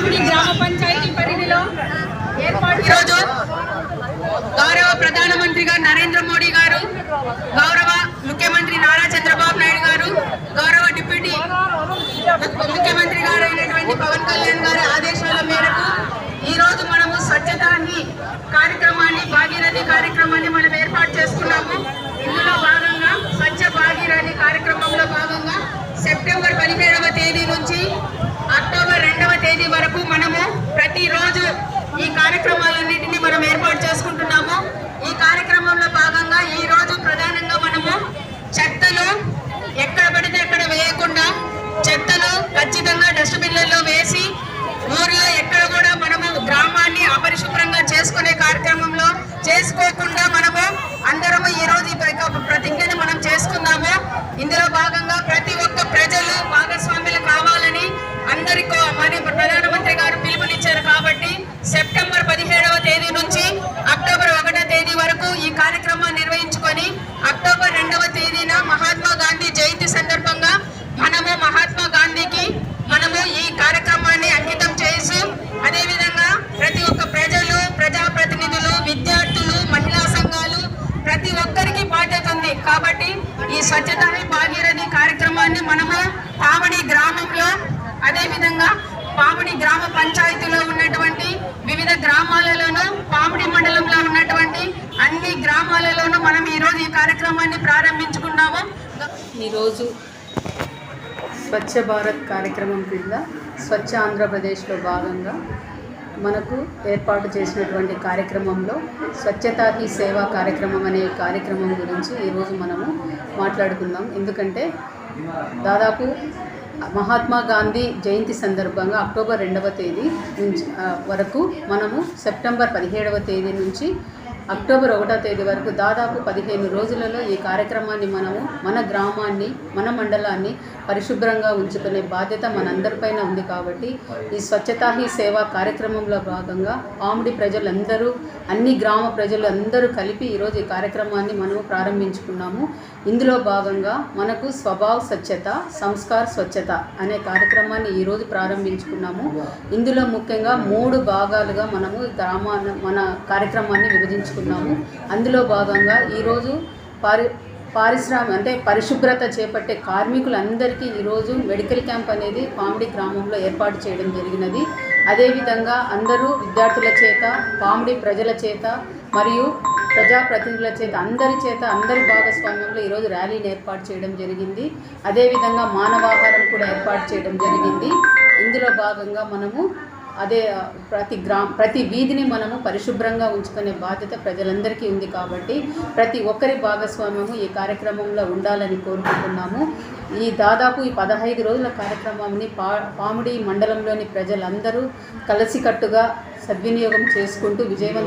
గ్రామ పంచాయతీ పరిధిలో ఏర్పాటు ఈరోజు గౌరవ ప్రధానమంత్రి గారు నరేంద్ర మోడీ గారు గౌరవ ముఖ్యమంత్రి నారా చంద్రబాబు నాయుడు గారు గౌరవ డిప్యూటీ ముఖ్యమంత్రి గారు అయినటువంటి పవన్ కళ్యాణ్ గారి ఆదేశాల మేరకు ఈ రోజు మనము స్వచ్ఛతాన్ని కార్యక్రమం జయంతి సందర్భంగా మనము మహాత్మా గాంధీకి మనము ఈ కార్యక్రమాన్ని అంకితం చేసి అదేవిధంగా ప్రతి ఒక్క ప్రజలు ప్రజాప్రతినిధులు విద్యార్థులు మహిళా సంఘాలు ప్రతి ఒక్కరికి బాధ్యత ఉంది కాబట్టి ఈ స్వచ్ఛత భాగీరథి కార్యక్రమాన్ని మనము పావడి గ్రామంలో అదేవిధంగా పామిడి గ్రామ పంచాయతీలో ఉన్నటువంటి వివిధ గ్రామాలలోనూ పాముడి మండలంలో ఉన్నటువంటి అన్ని గ్రామాలలోనూ మనం ఈరోజు ఈ కార్యక్రమాన్ని ప్రారంభించుకున్నాము. ఈరోజు స్వచ్ఛ భారత్ కార్యక్రమం కింద స్వచ్ఛ ఆంధ్రప్రదేశ్లో భాగంగా మనకు ఏర్పాటు చేసినటువంటి కార్యక్రమంలో స్వచ్ఛతా హీ సేవా కార్యక్రమం అనే కార్యక్రమం గురించి ఈరోజు మనము మాట్లాడుకుందాం. ఎందుకంటే దాదాపు మహాత్మా గాంధీ జయంతి సందర్భంగా అక్టోబర్ రెండవ తేదీ నుంచి వరకు మనము సెప్టెంబర్ పదిహేడవ తేదీ నుంచి అక్టోబర్ ఒకటో తేదీ వరకు దాదాపు పదిహేను రోజులలో ఈ కార్యక్రమాన్ని మనము మన గ్రామాన్ని మన మండలాన్ని పరిశుభ్రంగా ఉంచుకునే బాధ్యత మనందరిపైన ఉంది కాబట్టి ఈ స్వచ్ఛతా హీ సేవా కార్యక్రమంలో భాగంగా పాముడి ప్రజలందరూ అన్ని గ్రామ ప్రజలు అందరూ కలిపి ఈరోజు ఈ కార్యక్రమాన్ని మనము ప్రారంభించుకున్నాము. ఇందులో భాగంగా మనకు స్వభావ స్వచ్ఛత సంస్కార స్వచ్ఛత అనే కార్యక్రమాన్ని ఈరోజు ప్రారంభించుకున్నాము. ఇందులో ముఖ్యంగా మూడు భాగాలుగా మనము గ్రామాన్ని మన కార్యక్రమాన్ని విభజించుకున్నాము. అందులో భాగంగా ఈరోజు పారి పారిశ్రామిక అంటే పరిశుభ్రత చేపట్టే కార్మికులందరికీ ఈరోజు మెడికల్ క్యాంప్ అనేది పామిడి గ్రామంలో ఏర్పాటు చేయడం జరిగినది. అదేవిధంగా అందరూ విద్యార్థుల చేత పామిడి ప్రజల చేత మరియు ప్రజాప్రతినిధుల చేత అందరి చేత అందరి భాగస్వామ్యంలో ఈరోజు ర్యాలీని ఏర్పాటు చేయడం జరిగింది. అదేవిధంగా మానవాహారం కూడా ఏర్పాటు చేయడం జరిగింది. ఇందులో భాగంగా మనము అదే ప్రతి గ్రామ ప్రతి వీధిని మనము పరిశుభ్రంగా ఉంచుకునే బాధ్యత ప్రజలందరికీ ఉంది కాబట్టి ప్రతి ఒక్కరి భాగస్వామ్యము ఈ కార్యక్రమంలో ఉండాలని కోరుకుంటున్నాము. ఈ దాదాపు ఈ పదహైదు రోజుల కార్యక్రమాన్ని పా పాముడి మండలంలోని ప్రజలందరూ కలిసికట్టుగా సద్వినియోగం చేసుకుంటూ విజయవంతం